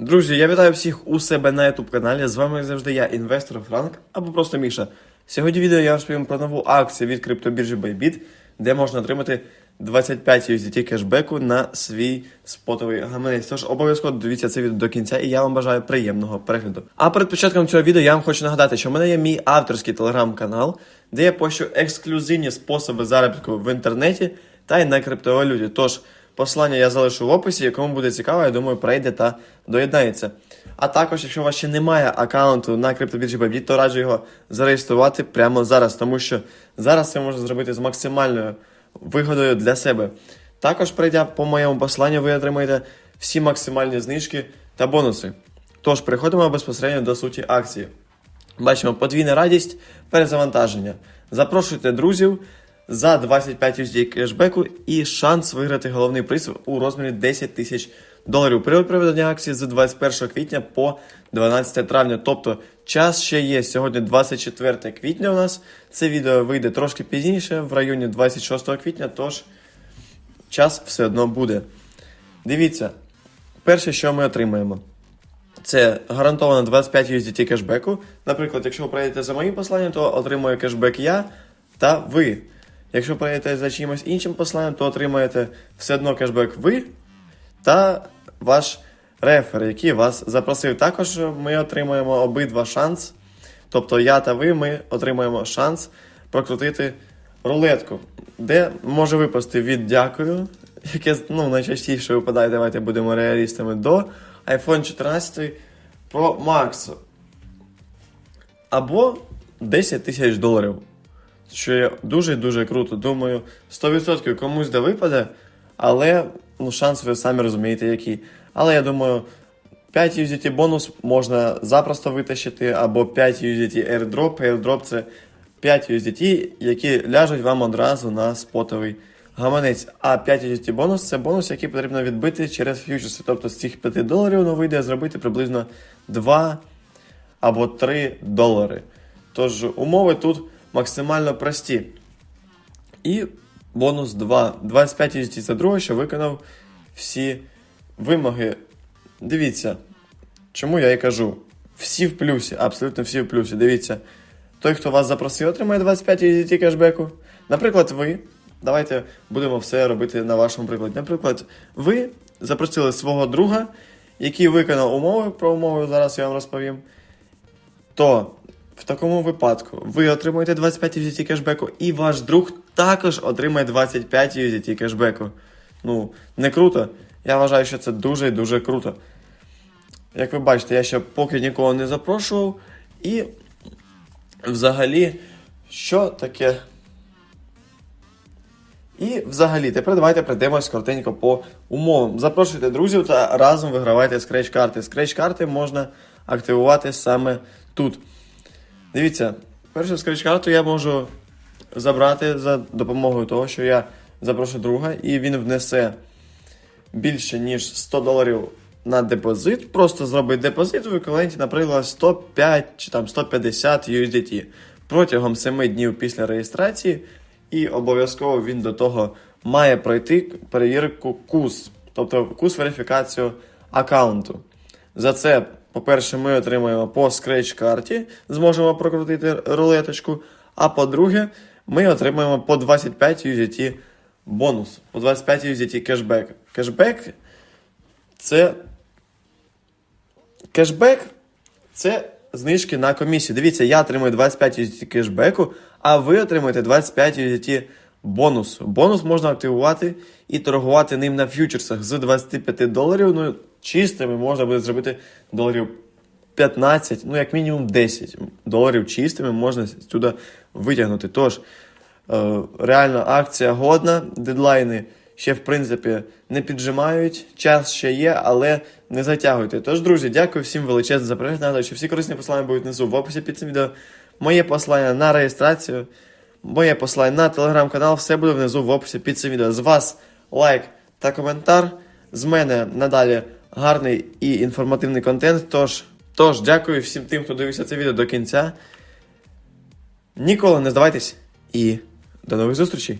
Друзі, я вітаю всіх у себе на youtube каналі. З вами як завжди я, інвестор Франк або просто Міша. Сьогодні відео я розповім про нову акцію від криптобіржі Bybit, де можна отримати 25 USDT кешбеку на свій спотовий гаманець. Тож обов'язково дивіться це відео до кінця, і я вам бажаю приємного перегляду. А перед початком цього відео я вам хочу нагадати, що в мене є мій авторський телеграм-канал, де я пощу ексклюзивні способи заробітку в інтернеті та й на криптовалюті. Тож Посилання я залишу в описі, кому буде цікаво, я думаю, прийде та доєднається. А також, якщо у вас ще немає аккаунту на криптобіржі Bybit, то раджу його зареєструвати прямо зараз, тому що зараз це можна зробити з максимальною вигодою для себе. Також, прийдя по моєму посиланню, ви отримаєте всі максимальні знижки та бонуси. Тож переходимо безпосередньо до суті акції. Бачимо подвійна радість, перезавантаження. Запрошуйте друзів за 25 USD кешбеку і шанс виграти головний приз у розмірі 10 тисяч доларів. Період проведення акції з 21 квітня по 12 травня. Тобто час ще є. Сьогодні 24 квітня у нас. Це відео вийде трошки пізніше, в районі 26 квітня, тож час все одно буде. Дивіться, перше, що ми отримаємо. Це гарантовано 25 USDT кешбеку. Наприклад, якщо ви пройдете за моїм посланням, то отримує кешбек я та ви. Якщо пройдете за чимось іншим посланням, то отримаєте все одно кешбек ви та ваш рефер, який вас запросив. Також ми отримаємо обидва шанс. Тобто я та ви ми отримаємо шанс прокрутити рулетку, де може випасти від дякую, яке ну, найчастіше випадає, давайте будемо реалістами, до iPhone 14 Pro Max. Або 10 тисяч доларів. Що є дуже-дуже круто. Думаю, 100% комусь де випаде, але ну, шанс ви самі розумієте, який. Але я думаю, 5 USDT бонус можна запросто витащити, або 5 USDT airdrop. Airdrop це 5 USDT, які ляжуть вам одразу на спотовий гаманець. А 5 USDT бонус це бонус, який потрібно відбити через фьючерси. Тобто з цих 5 доларів ну, вийде зробити приблизно 2 або 3 долари. Тож умови тут максимально прості. І бонус 2. 25 USDT за друге, що виконав всі вимоги. Дивіться, чому я і кажу. Всі в плюсі, абсолютно всі в плюсі. Дивіться, той, хто вас запросив, отримає 25 USDT кешбеку. Наприклад, ви. Давайте будемо все робити на вашому прикладі. Наприклад, ви запросили свого друга, який виконав умови про умови, зараз я вам розповім. То в такому випадку ви отримуєте 25 USDT кешбеку, і ваш друг також отримає 25 USDT кешбеку. Ну, не круто. Я вважаю, що це дуже і дуже круто. Як ви бачите, я ще поки нікого не запрошував. І взагалі, що таке? І взагалі, тепер давайте пройдемось коротенько по умовам. Запрошуйте друзів та разом вигравайте скреч-карти. Скреч-карти можна активувати саме тут. Дивіться, першу скреч-карту я можу забрати за допомогою того, що я запрошу друга, і він внесе більше, ніж 100 доларів на депозит. Просто зробить депозит в еквіваленті, наприклад, 105 чи там 150 USDT протягом 7 днів після реєстрації, і обов'язково він до того має пройти перевірку кус, тобто кус верифікацію аккаунту. За це, по-перше, ми отримаємо по скреч-карті, зможемо прокрутити рулеточку. А по-друге, ми отримаємо по 25 USDT бонус, по 25 USDT кешбек. Кешбек це. Кешбек це знижки на комісію. Дивіться, я отримую 25 USDT кешбеку, а ви отримуєте 25 USDT бонусу. Бонус можна активувати і торгувати ним на фьючерсах з 25 доларів. Ну, чистими можна буде зробити доларів 15, ну як мінімум 10 доларів чистими можна сюди витягнути. Тож, е, реально акція годна, дедлайни ще в принципі не піджимають, час ще є, але не затягуйте. Тож, друзі, дякую всім величезно за перегляд. Що всі корисні посилання будуть внизу в описі під цим відео. Моє посилання на реєстрацію, моє посилання на телеграм-канал, все буде внизу в описі під цим відео. З вас лайк та коментар. З мене надалі гарний і інформативний контент. Тож, тож, дякую всім тим, хто дивився це відео до кінця. Ніколи не здавайтесь і до нових зустрічей!